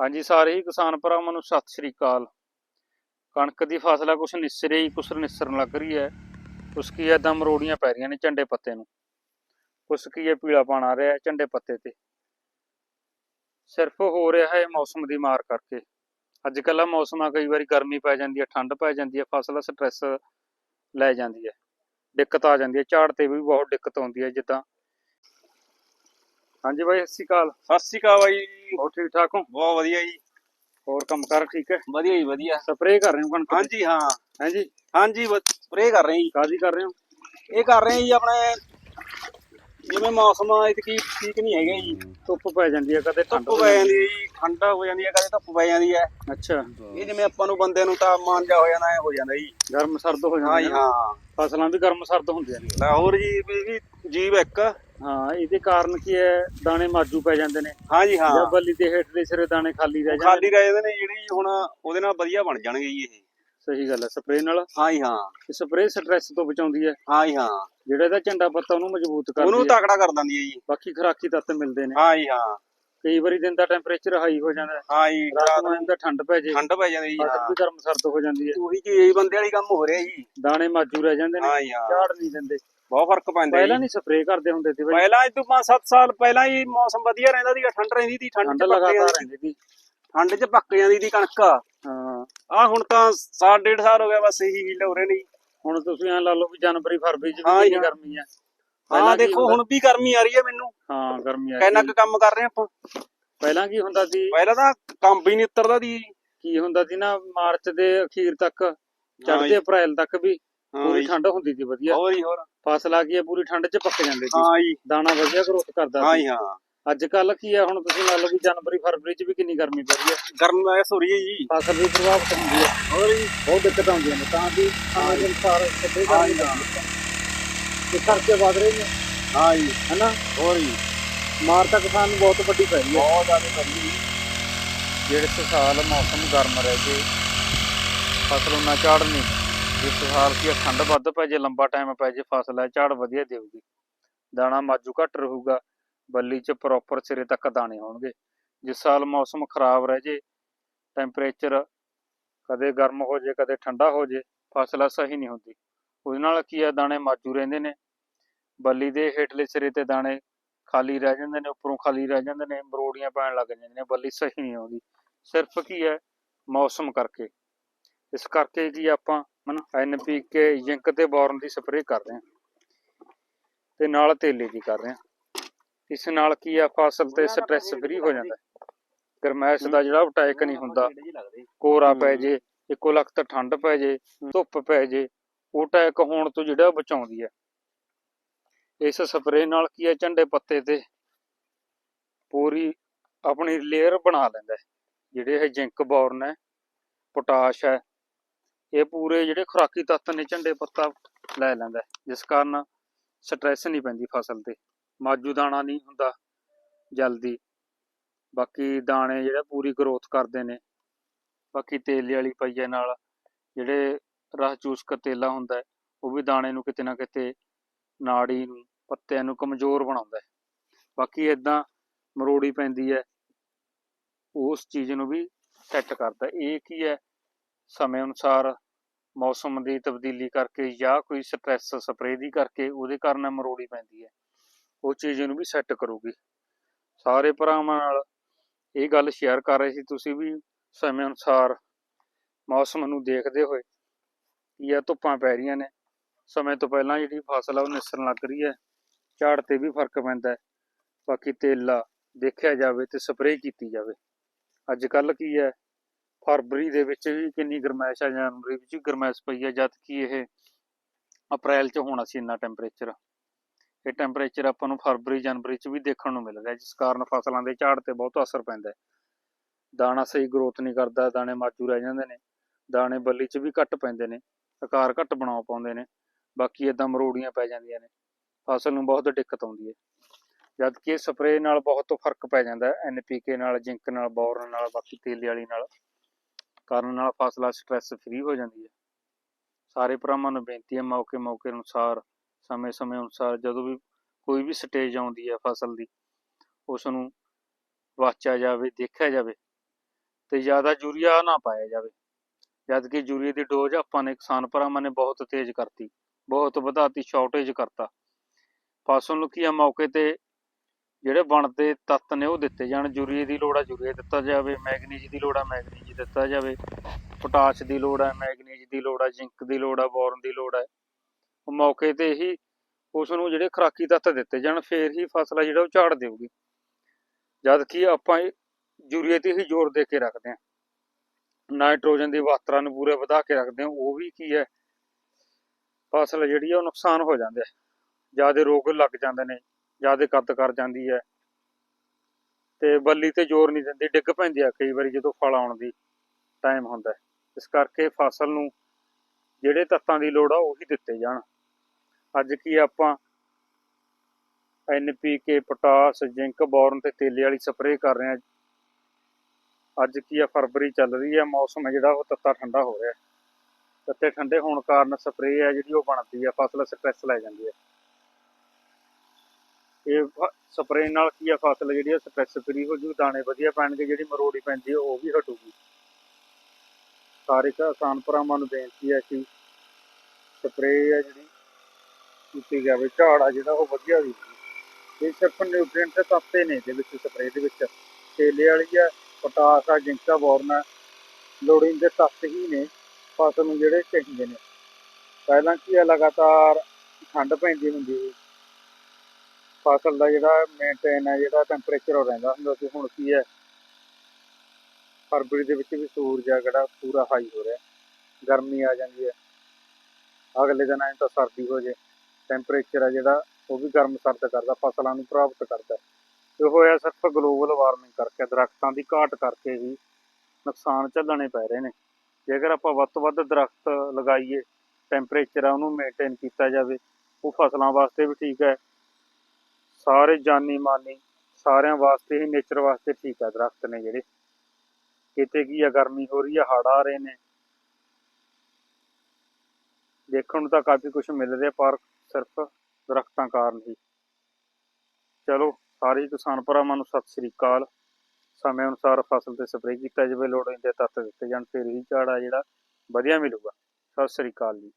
ਹਾਂਜੀ, ਸਾਰੇ ਹੀ ਕਿਸਾਨ ਭਰਾਵਾਂ ਨੂੰ ਸਤਿ ਸ੍ਰੀ ਅਕਾਲ। ਕਣਕ ਦੀ ਫਸਲ ਆ, ਕੁਛ ਨਿਸਰੇ ਹੀ, ਕੁਛ ਨਿਸਰਨ ਲੱਗ ਰਹੀ ਹੈ। ਕੁਛ ਕੀ ਐ ਦਮ ਰੋੜੀਆਂ ਪੈ ਰਹੀਆਂ ਨੇ ਝੰਡੇ ਪੱਤੇ ਨੂੰ। ਕੁਛ ਕੀ ਐ ਪੀਲਾ ਪਾਣ ਆ ਰਿਹਾ ਹੈ ਝੰਡੇ ਪੱਤੇ ਤੇ। ਸਿਰਫ ਹੋ ਰਿਹਾ ਹੈ ਮੌਸਮ ਦੀ ਮਾਰ ਕਰਕੇ। ਅੱਜ ਕੱਲ੍ਹ ਆ ਮੌਸਮ ਆ, ਕਈ ਵਾਰੀ ਗਰਮੀ ਪੈ ਜਾਂਦੀ ਹੈ ਠੰਡ ਪੈ ਜਾਂਦੀ ਹੈ ਫਸਲ ਸਟ੍ਰੈਸ ਲੈ ਜਾਂਦੀ ਹੈ ਦਿੱਕਤ ਆ ਜਾਂਦੀ ਹੈ ਝਾੜ ਤੇ ਵੀ ਬਹੁਤ ਦਿੱਕਤ ਆਉਂਦੀ ਹੈ ਜਿੱਦਾਂ। ਹਾਂਜੀ ਬਾਈ, ਸਤਿ ਸ਼੍ਰੀ ਅਕਾਲ। ਸਤਿ ਸ਼੍ਰੀ ਅਕਾਲ ਬਾਈ। ਹੋਰ ਠੀਕ ਠਾਕ ਹੋ? ਬਹੁਤ ਵਧੀਆ ਜੀ। ਹੋਰ ਕੰਮ ਕਰ ਠੀਕ ਹੈ? ਵਧੀਆ ਜੀ ਵਧੀਆ। ਸਪਰੇਅ ਕਰ ਰਹੇ ਹੋ ਕਣਕ ਹਾਂਜੀ ਹਾਂ। ਹਾਂਜੀ? ਹਾਂਜੀ ਸਪਰੇ ਕਰ ਰਹੇ ਜੀ। ਕਾਦੀ ਕਰ ਰਹੇ ਹੋ? ਇਹ ਕਰ ਰਹੇ ਜੀ ਆਪਣੇ ਜਿਵੇਂ ਮੌਸਮ ਇਤਕੀ ਠੀਕ ਨਹੀਂ ਹੈਗਾ ਜੀ। ਧੁੱਪ ਪੈ ਜਾਂਦੀ ਹੈ ਕਦੇ ਠੰਡ ਧੁੱਪ ਹੋ ਪੈ ਜਾਂਦੀ ਹੈ। ਜੀ ਠੰਡ ਹੋ ਜਾਂਦੀ ਹੈ ਕਦੇ ਧੁੱਪ ਪੈ ਜਾਂਦੀ ਹੈ। ਅੱਛਾ। ਇਹ ਜਿਵੇਂ ਆਪਾਂ ਨੂੰ ਬੰਦੇ ਨੂੰ ਤਾਪਮਾਨ ਜਾ ਹੋ ਜਾਂਦਾ ਐ ਹੋ ਜਾਂਦਾ ਜੀ। ਗਰਮ ਸਰਦ ਹੋ ਹਾਂ ਜਾਂਦੀ ਜੀ ਹੈ ਹਾਂ। ਫਸਲਾਂ ਵੀ ਗਰਮ ਸਰਦ ਹੁੰਦੀਆਂ ਨੇ। ਲਾਹੌਰ ਜੀ ਵੀ ਜੀਵ ਇੱਕ। ਹਾਂ ਇਹਦੇ ਕਾਰਨ ਕੀ ਹੈ? ਦਾਣੇ ਮਾਜੂ ਪੈ ਜਾਂਦੇ ਨੇ। ਹਾਂ ਜੀ ਹਾਂ। ਜਾਂ ਬੱਲੀ ਦੇ ਹੇਠਲੇ ਸਿਰੇ ਦਾਣੇ ਖਾਲੀ ਰਹਿ ਜਾਂਦੇ ਖਾਲੀ ਰਹਿ ਜਾਂਦੇ ਨੇ ਜਿਹੜੀ ਹੁਣ ਉਹਦੇ ਨਾਲ ਵਧੀਆ ਬਣ ਜਾਣਗੇ ਜੀ ਇਹ। ਸਹੀ ਗੱਲ ਹੈ ਸਪਰੇਅ ਨਾਲ। ਹਾਂ। ਜੀ ਹਾਂ ਸਪਰੇਅ ਸਟ੍ਰੈਸ ਤੋਂ ਬਚਾਉਂਦੀ ਹੈ। ਹਾਂ ਜੀ ਹਾਂ। ਜਿਹੜਾ ਇਹਦਾ ਝੰਡਾ ਪੱਤਾ ਉਹਨੂੰ ਮਜ਼ਬੂਤ ਉਹਨੂੰ ਕਰਦੀ ਹੈ। ਤਕੜਾ ਕਰ ਦਿੰਦੀ ਹੈ ਜੀ। ਬਾਕੀ ਖੁਰਾਕੀ ਤੱਤ ਮਿਲਦੇ ਨੇ। ਹਾਂ ਜੀ ਹਾਂ। ਕਈ ਵਾਰੀ ਦਿਨ ਦਾ ਟੈਂਪਰੇਚਰ ਹਾਈ ਹੋ ਜਾਂਦਾ ਹੈ। ਜੀ ਰਾਤ ਨੂੰ ਇਹਦਾ ਠੰਡ ਪੈ ਜੇ। ਠੰਡ ਪੈ ਜਾਂਦੀ ਜੀ ਹਾਂ। ਗਰਮ ਸਰਦ ਹੋ ਜਾਂਦੀ ਹੈ। ਉਹੀ ਚੀਜ਼ ਬੰਦੇ ਵਾਲੀ ਕੰਮ ਹੋ ਰਿਹਾ ਜੀ। ਦਾਣੇ ਮਾਜੂ ਰਹਿ ਜਾਂਦੇ ਨੇ। ਜੀ ਝਾੜ ਨਹੀਂ ਦਿੰਦੇ। ਬਹੁਤ ਫ਼ਰਕ ਪੈਂਦਾ ਪਹਿਲਾਂ ਨਹੀਂ ਸਪਰੇਅ ਕਰਦੇ ਹੁੰਦੇ ਸੀ ਬਈ। ਪਹਿਲਾਂ ਇਹ ਤੋਂ 5-7 ਸਾਲ ਪਹਿਲਾਂ ਹੀ ਮੌਸਮ ਵਧੀਆ ਰਹਿੰਦਾ ਸੀਗਾ ਠੰਡ ਰਹਿੰਦੀ ਸੀ ਠੰਡ ਲਗਾਤਾਰ ਰਹਿੰਦੀ ਸੀ। ਠੰਡ ਚ ਪੱਕ ਜਾਂਦੀ ਸੀ ਕਣਕ। ਹਾਂ। ਆ ਹੁਣ ਤਾਂ ਸਾਲ ਡੇਢ ਸਾਲ ਹੋ ਗਿਆ ਬਸ ਇਹੀ ਹੀਲ ਹੋ ਰਹੇ ਨੇ। ਹੁਣ ਤੁਸੀਂ ਐ ਲਾ ਲਓ ਵੀ ਜਨਵਰੀ ਫਰਵਰੀ ਚ ਵੀ ਕਿੰਨੀ। ਗਰਮੀ ਹੈ ਹਾਂ ਦੇਖੋ ਹੁਣ ਵੀ ਗਰਮੀ ਆ ਰਹੀ ਹੈ ਮੈਨੂੰ। ਹਾਂ ਗਰਮੀ ਆ ਕਿੰਨਾ। ਕੁ ਕੰਮ ਕਰ ਰਹੇ ਆਪਾਂ। ਪਹਿਲਾਂ ਕੀ ਹੁੰਦਾ ਸੀ? ਪਹਿਲਾਂ ਤਾਂ ਕੰਮ ਵੀ ਨਹੀਂ ਉਤਰਦਾ ਸੀ ਕੀ ਹੁੰਦਾ ਸੀ ਨਾ ਮਾਰਚ ਦੇ ਅਖੀਰ ਤੱਕ ਚੜ੍ਹਦੇ ਅਪ੍ਰੈਲ ਤੱਕ ਵੀ ਪੂਰੀ। ਠੰਡ ਹੁੰਦੀ ਸੀ ਵਧੀਆ। ਹੋਰ ਹੀ ਹੋਰ। ਫਸਲ ਆ ਗਈ ਹੈ, ਪੂਰੀ ਠੰਡ ਚ ਪੱਕ ਜਾਂਦੇ ਸੀ। ਹਾਂ ਜੀ। ਦਾਣਾ ਵਧੀਆ ਗਰੋਥ ਕਰਦਾ ਹਾਂ ਸੀ। ਜੀ ਹਾਂ। ਅੱਜ ਕੱਲ ਕੀ ਹੈ ਹੁਣ ਤੁਸੀਂ ਲਾ ਲਓ ਵੀ ਜਨਵਰੀ ਫਰਵਰੀ ਚ ਵੀ ਕਿੰਨੀ ਗਰਮੀ ਪੈ ਰਹੀ ਹੈ ਗਰਮ ਐ ਹੋ ਰਹੀ ਹੈ ਜੀ। ਫਸਲ ਵੀ ਪ੍ਰਭਾਵਿਤ ਹੁੰਦੀ ਹੈ ਹੋਰ ਜੀ। ਬਹੁਤ ਦਿੱਕਤ ਆਉਂਦੀਆਂ ਨੇ ਤਾਂ ਵੀ ਦੇ ਅਨੁਸਾਰ ਹਾਂ ਹਾਂ। ਪੈਂਦੀ ਹੈ। ਇਹ ਖਰਚੇ ਵਧ ਰਹੇ ਨੇ। ਹਾਂ ਜੀ। ਹਨਾ? ਹੋਰ ਜੀ। ਮਾਰ ਤਾਂ ਕਿਸਾਨ ਨੂੰ ਬਹੁਤ ਵੱਡੀ ਪੈ ਰਹੀ ਹੈ ਬਹੁਤ ਜ਼ਿਆਦਾ ਗਰਮੀ ਜੀ। ਜਿਹੜੇ ਸਾਲ ਮੌਸਮ ਗਰਮ ਰਹਿ ਜੇ ਫਸਲ ਉਹਨਾਂ ਝਾੜ ਨਹੀਂ ਜਿਸ ਸਾਲ ਕੀ ਆ ਠੰਡ ਵੱਧ ਪੈ ਜੇ, ਲੰਬਾ ਟਾਈਮ ਪੈ ਜੇ, ਫਸਲ ਹੈ ਝਾੜ ਵਧੀਆ ਦੇਊਗੀ। ਦਾਣਾ ਮਾਜੂ ਘੱਟ ਰਹੂਗਾ, ਬੱਲੀ 'ਚ ਪ੍ਰੋਪਰ ਸਿਰੇ ਤੱਕ ਦਾਣੇ ਹੋਣਗੇ। ਜਿਸ ਸਾਲ ਮੌਸਮ ਖਰਾਬ ਰਹਿ ਜੇ ਟੈਂਪਰੇਚਰ ਕਦੇ ਗਰਮ ਹੋ ਜੇ, ਕਦੇ ਠੰਡਾ ਹੋ ਜੇ, ਫਸਲ ਸਹੀ ਨਹੀਂ ਹੁੰਦੀ। ਉਹਦੇ ਨਾਲ ਕੀ ਆ, ਦਾਣੇ ਮਾਜੂ ਰਹਿੰਦੇ ਨੇ। ਬੱਲੀ ਦੇ ਹੇਠਲੇ ਸਿਰੇ ਤੇ ਦਾਣੇ ਖਾਲੀ ਰਹਿ ਜਾਂਦੇ ਨੇ, ਉੱਪਰੋਂ ਖਾਲੀ ਰਹਿ ਜਾਂਦੇ ਨੇ, ਮਰੋੜੀਆਂ ਪੈਣ ਲੱਗ ਜਾਂਦੀਆਂ ਨੇ, ਬੱਲੀ ਸਹੀ ਨਹੀਂ ਆਉਂਦੀ। ਸਿਰਫ ਕੀ ਹੈ ਮੌਸਮ ਕਰਕੇ। ਇਸ ਕਰਕੇ ਜੀ ਆਪਾਂ ਹਨ ਐਨਪੀਕੇ ਜ਼ਿੰਕ ਤੇ ਬੋਰਨ ਦੀ ਸਪਰੇਅ ਕਰ ਰਹੇ ਹਾਂ ਤੇ ਨਾਲ ਤੇਲੇ ਦੀ ਕਰ ਰਹੇ ਹਾਂ। ਇਸ ਨਾਲ ਕੀ ਆ, ਫਸਲ ਤੇ ਸਟ੍ਰੈਸ ਫ੍ਰੀ ਹੋ ਜਾਂਦਾ। ਗਰਮੈਸ਼ ਦਾ ਜਿਹੜਾ ਅਟੈਕ ਨਹੀਂ ਹੁੰਦਾ, ਕੋਰਾ ਪੈ ਜੇ, ਇੱਕੋ ਲਖਤ ਠੰਡ ਪੈ ਜੇ, ਧੁੱਪ ਪੈ ਜੇ, ਉਹ ਅਟੈਕ ਹੋਣ ਤੋਂ ਜਿਹੜਾ ਬਚਾਉਂਦੀ ਹੈ ਇਸ ਸਪਰੇਅ ਨਾਲ ਕੀ ਹੈ ਝੰਡੇ ਪੱਤੇ ਤੇ ਪੂਰੀ ਆਪਣੀ ਲੇਅਰ ਬਣਾ ਲੈਂਦਾ ਜਿਹੜੇ ਇਹ ਜ਼ਿੰਕ ਬੋਰਨ ਹੈ, ਪੋਟਾਸ਼ ਹੈ ਇਹ ਪੂਰੇ ਜਿਹੜੇ ਖੁਰਾਕੀ ਤੱਤ ਨੇ ਝੰਡੇ ਪੱਤਾ ਲੈ ਲੈਂਦਾ ਜਿਸ ਕਾਰਨ ਸਟ੍ਰੈਸ ਨਹੀਂ ਪੈਂਦੀ ਫਸਲ ਤੇ। ਮਾਜੂ ਦਾਣਾ ਨਹੀਂ ਹੁੰਦਾ ਜਲਦੀ। ਬਾਕੀ ਦਾਣੇ ਜਿਹੜੇ ਪੂਰੀ ਗਰੋਥ ਕਰਦੇ ਨੇ। ਬਾਕੀ ਤੇਲੇ ਵਾਲੀ ਪਈਏ ਨਾਲ ਜਿਹੜੇ ਰਸ ਚੂਸਕ ਤੇਲਾ ਹੁੰਦਾ ਉਹ ਵੀ ਦਾਣੇ ਨੂੰ ਕਿਤੇ ਨਾ ਕਿਤੇ ਨਾੜੀ ਨੂੰ, ਪੱਤਿਆਂ ਨੂੰ ਕਮਜ਼ੋਰ ਬਣਾਉਂਦਾ ਹੈ। ਬਾਕੀ ਇਦਾਂ ਮਰੋੜੀ ਪੈਂਦੀ ਹੈ, ਉਸ ਚੀਜ਼ ਨੂੰ ਵੀ ਸੈੱਟ ਕਰਦਾ ਇਹ ਕੀ ਹੈ? ਸਮੇਂ ਅਨੁਸਾਰ ਮੌਸਮ ਦੀ ਤਬਦੀਲੀ ਕਰਕੇ ਜਾਂ ਕੋਈ ਸਟ੍ਰੈਸ ਸਪਰੇਅ ਦੀ ਕਰਕੇ ਉਹਦੇ ਕਾਰਨ ਮਰੋੜੀ ਪੈਂਦੀ ਹੈ। ਉਹ ਚੀਜ਼ ਨੂੰ ਵੀ ਸੈੱਟ ਕਰੂਗੀ। ਸਾਰੇ ਭਰਾਵਾਂ ਨਾਲ ਇਹ ਗੱਲ ਸ਼ੇਅਰ ਕਰ ਰਹੇ ਸੀ ਤੁਸੀਂ ਵੀ ਸਮੇਂ ਅਨੁਸਾਰ ਮੌਸਮ ਨੂੰ ਦੇਖਦੇ ਹੋਏ ਕੀ ਆ ਧੁੱਪਾਂ ਪੈ ਰਹੀਆਂ ਨੇ। ਸਮੇਂ ਤੋਂ ਪਹਿਲਾਂ ਜਿਹੜੀ ਫਸਲ ਆ ਉਹ ਨਿਸਰਨ ਲੱਗ ਰਹੀ ਹੈ। ਝਾੜ ਤੇ ਵੀ ਫ਼ਰਕ ਪੈਂਦਾ ਹੈ। ਬਾਕੀ ਤੇਲਾ ਦੇਖਿਆ ਜਾਵੇ ਤੇ ਸਪਰੇਅ ਕੀਤੀ ਜਾਵੇ। ਅੱਜ ਕੱਲ ਕੀ ਹੈ? ਫਰਵਰੀ ਦੇ ਵਿੱਚ ਵੀ ਕਿੰਨੀ ਗਰਮੈਸ਼ ਆ ਜਨਵਰੀ ਵਿੱਚ ਵੀ ਗਰਮੈਸ਼ ਪਈ ਹੈ ਜਦ ਕਿ ਇਹ ਅਪ੍ਰੈਲ 'ਚ ਹੋਣਾ ਸੀ ਇੰਨਾ ਟੈਂਪਰੇਚਰ ਇਹ ਟੈਂਪਰੇਚਰ ਆਪਾਂ ਨੂੰ ਫਰਵਰੀ, ਜਨਵਰੀ 'ਚ ਵੀ ਦੇਖਣ ਨੂੰ ਮਿਲ ਰਿਹਾ, ਜਿਸ ਕਾਰਨ ਫਸਲਾਂ ਦੇ ਝਾੜ ਤੇ ਬਹੁਤ ਅਸਰ ਪੈਂਦਾ ਹੈ। ਦਾਣਾ ਸਹੀ ਗਰੋਥ ਨਹੀਂ ਕਰਦਾ, ਦਾਣੇ ਮਾਜੂ ਰਹਿ ਜਾਂਦੇ ਨੇ, ਦਾਣੇ ਬੱਲੀ 'ਚ ਵੀ ਘੱਟ ਪੈਂਦੇ ਨੇ, ਆਕਾਰ ਘੱਟ ਬਣਾ ਪਾਉਂਦੇ ਨੇ, ਬਾਕੀ ਇਦਾਂ ਮਰੋੜੀਆਂ ਪੈ ਜਾਂਦੀਆਂ ਨੇ, ਫਸਲ ਨੂੰ ਬਹੁਤ ਦਿੱਕਤ ਆਉਂਦੀ ਹੈ। ਜਦ ਕਿ ਸਪਰੇਅ ਨਾਲ ਬਹੁਤ ਫ਼ਰਕ ਪੈ ਜਾਂਦਾ ਹੈ ਐਨਪੀਕੇ ਨਾਲ ਜ਼ਿੰਕ ਨਾਲ ਬੋਰਨ ਨਾਲ, ਬਾਕੀ ਤੇਲੇ ਵਾਲੀ ਨਾਲ। ਕਰਨ ਨਾਲ ਫਸਲਾਂ ਸਟ੍ਰੈਸ ਫ੍ਰੀ ਹੋ ਜਾਂਦੀ ਹੈ। ਸਾਰੇ ਭਰਾਵਾਂ ਨੂੰ ਬੇਨਤੀ ਹੈ ਮੌਕੇ ਮੌਕੇ ਅਨੁਸਾਰ, ਸਮੇਂ ਸਮੇਂ ਅਨੁਸਾਰ ਜਦੋਂ ਵੀ ਕੋਈ ਵੀ ਸਟੇਜ ਆਉਂਦੀ ਹੈ ਫਸਲ ਦੀ ਉਸ ਨੂੰ ਵਾਚਿਆ ਜਾਵੇ, ਦੇਖਿਆ ਜਾਵੇ ਤੇ ਜ਼ਿਆਦਾ ਯੂਰੀਆ ਨਾ ਪਾਇਆ ਜਾਵੇ। ਜਦ ਕਿ ਯੂਰੀਆ ਦੀ ਡੋਜ਼ ਆਪਾਂ ਨੇ ਕਿਸਾਨ ਭਰਾਵਾਂ ਨੇ ਬਹੁਤ ਤੇਜ਼ ਕਰਤੀ, ਬਹੁਤ ਵਧਾਤੀ ਸ਼ਾਰਟੇਜ ਕਰਤਾ। ਫਸਲ ਨੂੰ ਕੀ ਆ ਮੌਕੇ ਤੇ ਜਿਹੜੇ ਬਣਦੇ ਤੱਤ ਨੇ ਉਹ ਦਿੱਤੇ ਜਾਣ। ਯੂਰੀਏ ਦੀ ਲੋੜ ਆ ਯੂਰੀਆ ਦਿੱਤਾ ਜਾਵੇ, ਮੈਗਨੀਜ ਦੀ ਲੋੜ ਆ, ਮੈਗਨੀਜ ਦਿੱਤਾ ਜਾਵੇ। ਪੋਟਾਸ਼ ਦੀ ਲੋੜ ਆ, ਮੈਗਨੀਜ ਦੀ ਲੋੜ ਆ, ਜ਼ਿੰਕ ਦੀ ਲੋੜ ਆ, ਬੋਰਨ ਦੀ ਲੋੜ ਆ। ਮੌਕੇ ਤੇ ਹੀ ਉਸ ਨੂੰ ਜਿਹੜੇ ਖੁਰਾਕੀ ਤੱਤ ਦਿੱਤੇ ਜਾਣ, ਫੇਰ ਹੀ ਫਸਲ ਆ ਜਿਹੜਾ ਉਹ ਝਾੜ ਦੇਊਗੀ। ਜਦ ਕਿ ਆਪਾਂ ਇਹ ਯੂਰੀਏ ਤੇ ਹੀ ਜ਼ੋਰ ਦੇ ਕੇ ਰੱਖਦੇ ਹਾਂ। ਨਾਈਟ੍ਰੋਜਨ ਦੀ ਮਾਤਰਾ ਨੂੰ ਪੂਰੇ ਵਧਾ ਕੇ ਰੱਖਦੇ ਹਾਂ, ਉਹ ਵੀ ਕੀ ਹੈ? ਫਸਲ ਜਿਹੜੀ ਆ ਉਹ ਨੁਕਸਾਨ ਹੋ ਜਾਂਦੇ ਆ ਜ਼ਿਆਦਾ ਰੋਗ ਲੱਗ ਜਾਂਦੇ ਨੇ। ਜਿਆਦੇ ਕੱਦ ਕਰ ਜਾਂਦੀ ਹੈ। ਤੇ ਬੱਲੀ ਤੇ ਜ਼ੋਰ ਨਹੀਂ ਦਿੰਦੀ, ਡਿੱਗ ਪੈਂਦੀ ਆ ਕਈ ਵਾਰੀ ਜਦੋਂ ਫਲ ਆਉਣ ਦੀ ਟਾਈਮ ਹੁੰਦਾ ਇਸ ਕਰਕੇ ਫਸਲ ਨੂੰ ਜਿਹੜੇ ਤੱਤਾਂ ਦੀ ਲੋੜ ਆ ਉਹੀ ਦਿੱਤੇ ਜਾਣ। ਅੱਜ ਕੀ ਆਪਾਂ ਐਨਪੀਕੇ ਪੋਟਾਸ ਜ਼ਿੰਕ ਬੋਰਨ ਤੇ ਤੇਲੇ ਵਾਲੀ ਸਪਰੇਅ ਕਰ ਰਹੇ ਹਾਂ। ਅੱਜ ਕੀ ਆ, ਫਰਵਰੀ ਚੱਲ ਰਹੀ ਹੈ, ਮੌਸਮ ਹੈ ਜਿਹੜਾ ਉਹ ਤੱਤਾ ਠੰਡਾ ਹੋ ਰਿਹਾ ਤੱਤੇ ਠੰਡੇ ਹੋਣ ਕਾਰਨ ਸਪਰੇਅ ਹੈ ਜਿਹੜੀ ਉਹ ਬਣਦੀ ਹੈ, ਫਸਲ ਸਟ੍ਰੈਸ ਲੈ ਜਾਂਦੀ ਹੈ। ਇਹ ਸਪਰੇਅ ਨਾਲ ਕੀ ਆ, ਫਸਲ ਜਿਹੜੀ ਆ ਸਟ੍ਰੈਸ ਫਰੀ ਹੋ ਜੂ, ਦਾਣੇ ਵਧੀਆ ਪੈਣਗੇ, ਜਿਹੜੀ ਮਰੋੜੀ ਪੈਂਦੀ ਆ, ਉਹ ਵੀ ਹਟੂਗੀ। ਸਾਰੇ ਕਿਸਾਨ ਭਰਾਵਾਂ ਨੂੰ ਬੇਨਤੀ ਹੈ ਕਿ ਸਪਰੇਅ ਆ ਜਿਹੜੀ, ਕੀਤੀ ਜਾਵੇ। ਝਾੜ ਆ ਜਿਹੜਾ, ਉਹ ਵਧੀਆ ਵੀ ਇਹ ਸਿਰਫ ਨਿਊਟ੍ਰੀਐਂਟ ਦੇ ਤੱਤੇ ਨੇ ਇਹਦੇ ਵਿੱਚ, ਸਪਰੇਅ ਦੇ ਵਿੱਚ। ਕੇਲੇ ਵਾਲੀ ਆ, ਪੋਟਾਸ ਆ, ਜਿੰਕਾ ਬੋਰਨ ਆ, ਲੋੜੀਂਦੇ ਤੱਤ ਹੀ ਨੇ, ਫਸਲ ਨੂੰ ਜਿਹੜੇ ਚਾਹੀਦੇ ਨੇ। ਪਹਿਲਾਂ ਕੀ ਆ, ਲਗਾਤਾਰ ਠੰਡ ਪੈਂਦੀ ਹੁੰਦੀ ਸੀ। ਫਸਲ ਦਾ ਜਿਹੜਾ ਮੇਨਟੇਨ ਹੈ, ਜਿਹੜਾ ਟੈਂਪਰੇਚਰ ਉਹ ਰਹਿੰਦਾ ਹੁੰਦਾ ਸੀ, ਹੁਣ ਕੀ ਹੈ? ਫਰਵਰੀ ਦੇ ਵਿੱਚ ਵੀ ਸੂਰਜ ਆ, ਜਿਹੜਾ ਪੂਰਾ ਹਾਈ ਹੋ ਰਿਹਾ। ਗਰਮੀ ਆ ਜਾਂਦੀ ਹੈ। ਅਗਲੇ ਦਿਨ ਐਂ ਤਾਂ ਸਰਦੀ ਹੋ ਜੇ। ਟੈਂਪਰੇਚਰ ਆ ਜਿਹੜਾ, ਉਹ ਵੀ ਗਰਮ ਸਰਦ ਕਰਦਾ, ਫਸਲਾਂ ਨੂੰ ਪ੍ਰਭਾਵਿਤ ਕਰਦਾ। ਇਹ ਹੋਇਆ ਸਿਰਫ ਗਲੋਬਲ ਵਾਰਮਿੰਗ ਕਰਕੇ, ਦਰਖਤਾਂ ਦੀ ਘਾਟ ਕਰਕੇ ਹੀ ਨੁਕਸਾਨ ਝੱਲਣੇ ਪੈ ਰਹੇ ਨੇ। ਜੇਕਰ ਆਪਾਂ ਵੱਧ ਤੋਂ ਵੱਧ ਦਰਖਤ ਲਗਾਈਏ ਟੈਂਪਰੇਚਰ ਆ, ਉਹਨੂੰ ਮੇਨਟੇਨ ਕੀਤਾ ਜਾਵੇ, ਉਹ ਫਸਲਾਂ ਵਾਸਤੇ ਵੀ ਠੀਕ ਹੈ। ਸਾਰੇ ਜਾਨੀ ਮਾਨੀ ਸਾਰਿਆਂ ਵਾਸਤੇ ਹੀ ਨੇਚਰ ਵਾਸਤੇ ਠੀਕ ਹੈ ਦਰਖਤ ਨੇ ਜਿਹੜੇ। ਕਿਤੇ ਕੀ ਆ, ਗਰਮੀ ਹੋ ਰਹੀ ਆ, ਹੜ੍ਹ ਆ ਰਹੇ ਨੇ। ਦੇਖਣ ਨੂੰ ਤਾਂ ਕਾਫੀ ਕੁਝ ਮਿਲ ਰਿਹਾ, ਪਰ ਸਿਰਫ ਦਰਖਤਾਂ ਕਾਰਨ ਹੀ। ਚਲੋ, ਸਾਰੇ ਕਿਸਾਨ ਭਰਾਵਾਂ ਨੂੰ ਸਤਿ ਸ੍ਰੀ ਅਕਾਲ। ਸਮੇਂ ਅਨੁਸਾਰ ਫਸਲ ਤੇ ਸਪਰੇਅ ਕੀਤਾ ਜਾਵੇ ਲੋੜੀਂਦੇ ਤੱਤ ਦਿੱਤੇ ਜਾਣ, ਫਿਰ ਹੀ ਝਾੜ ਆ ਜਿਹੜਾ, ਵਧੀਆ ਮਿਲੂਗਾ। ਸਤਿ ਸ੍ਰੀ ਅਕਾਲ ਜੀ।